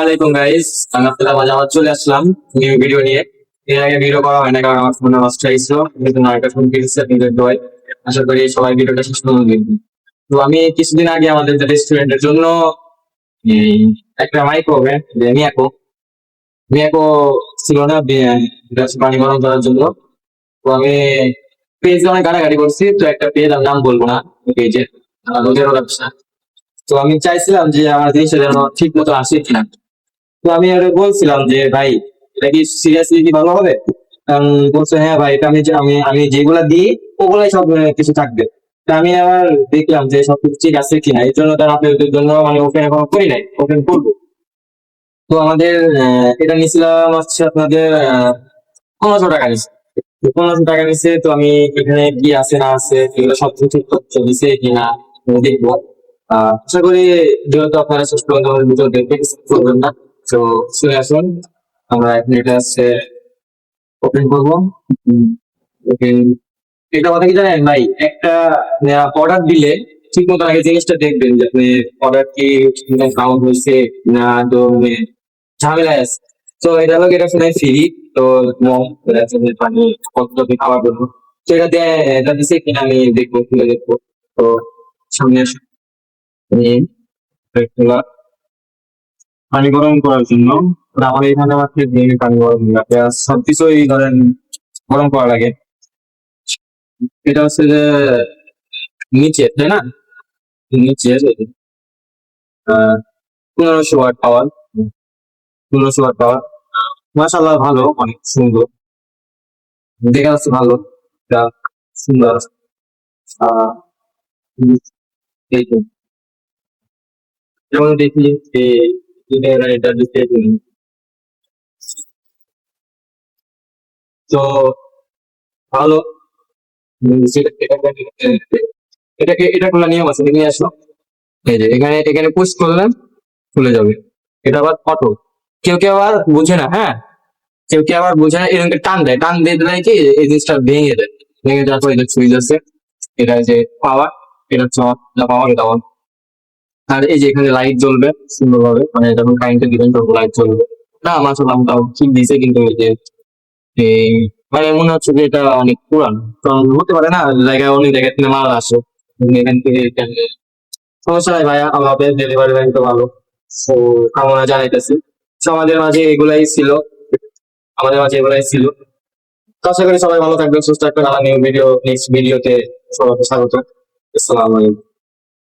আলাইকুম গাইস আমি আপনাদের মাঝে চলে আসলাম নিউ ভিডিও নিয়ে। এর আগে ভিডিও করা হয় না কারণ আমার ফোনে নষ্ট হয়েছিল কিন্তু ফোন আপনাদের দোয়ায় আশা করি সবাই ভিডিওটা শেষ পর্যন্ত দেখবেন। তো আমি কিছুদিন আগে আমাদের রেস্টুরেন্টের জন্য একটা মাইক্রো ওভেন মিয়াকো মিয়াকো ছিল না পানি গরম করার জন্য। তো আমি পেজে অনেক গাড়াগাড়ি করছি, তো একটা পেজ আমি নাম বলব না পেজে রোজের ব্যবসা তো আমি চাইছিলাম যে আমার জিনিসটা যেন ঠিক মতো আসে কিনা। তো আমি ওরে বলছিলাম যে, ভাই, এটা কি সিরিয়াসলি কি ভালো হবে? বলছে হ্যাঁ ভাই, এটা আমি আমি আমি যেগুলা দিই, ওগুলাই সব কিছু থাকবে। আমি আবার দেখলাম যে সব কিছু ঠিক আছে কিনা। এই জন্য তার আপনাদের জন্য মানে ওপেন এখনও করি নাই ওপেন করব। তো আমাদের এটা নিয়েছিলাম হচ্ছে আপনাদের পনেরোশো টাকা নিচ্ছে পনেরোশো টাকা নিচ্ছে তো আমি এখানে কি আছে না আছে, এগুলো সব কিছু ঠিক করতে দিছে কিনা দেখব। আশা করি যেহেতু আপনারা শেষ পর্যন্ত আমাদের ভিডিও দেখে skip করবেন না, তো চলে আসুন। আমরা এখন এটা হচ্ছে ওপেন করব। এটা কথা কি জানেন ভাই? একটা অর্ডার দিলে ঠিক মতো আগে জিনিসটা দেখবেন যে আপনি অর্ডার কি কাউন্ট হয়েছে না তো মানে ঝামেলায় আছে। তো এটা হলো এটা শুনে ফ্রি, তো পানি কতটুকু খাওয়ার জন্য তো এটা দিয়ে, এটা দিছে কিনা আমি দেখব, খুলে দেখব। তো সামনে আসুন। পানি গরম করার জন্য। তো আমার এখানে মাত্র পানি গরম লাগে সব কিছুই ধরেন গরম করা লাগে। এটা হচ্ছে যে নিচে তাই না? নিচে পনেরোশো ওয়াট পাওয়ার। পনেরোশো ওয়াট পাওয়ার। মাসাল্লাহ ভালো অনেক সুন্দর। দেখে যাচ্ছে ভালো সুন্দর। আহ, এই তো। যেমন দেখি যে তো ভালো। এটাকে এটা খোলা নিয়ম আছে এই যে, এখানে এখানে পুশ করলেন খুলে যাবে। এটা আবার অটো কেউ কেউ আবার বুঝে না হ্যাঁ? কেউ কেউ আবার বুঝে না, এরকম টান দেয়। টান দিয়ে দিলে কি, এই জিনিসটা ভেঙে দেয়। ভেঙে যাওয়ার পর এটা সুইচ আছে এটা যে পাওয়ার এটা হচ্ছে পাওয়ার এটা। আর এই যে এখানে লাইট জ্বলবে, সুন্দরভাবে মানে যখন কারেন্টে দিবেন তখন লাইট জ্বলবে। না মাসাল্লাহ তাও ঠিক দিছে কিন্তু এই যে মানে মনে হচ্ছে যে এটা অনেক পুরান। কারণ হতে পারে না, জায়গায় অনেক জায়গা থেকে মাল আসে এখান থেকে সমস্যা নাই ভাইয়া, আমাদের ডেলিভারি ব্যাংক তো ভালো। তো কামনা জানাইতেছি। তো আমাদের মাঝে এগুলাই ছিল। আমাদের মাঝে এগুলাই ছিল। তো আশা করি সবাই ভালো থাকবেন, সুস্থ থাকবেন। আমার নিউ ভিডিও নেক্সট ভিডিওতে সবাইকে স্বাগত। আসসালামু আলাইকুম।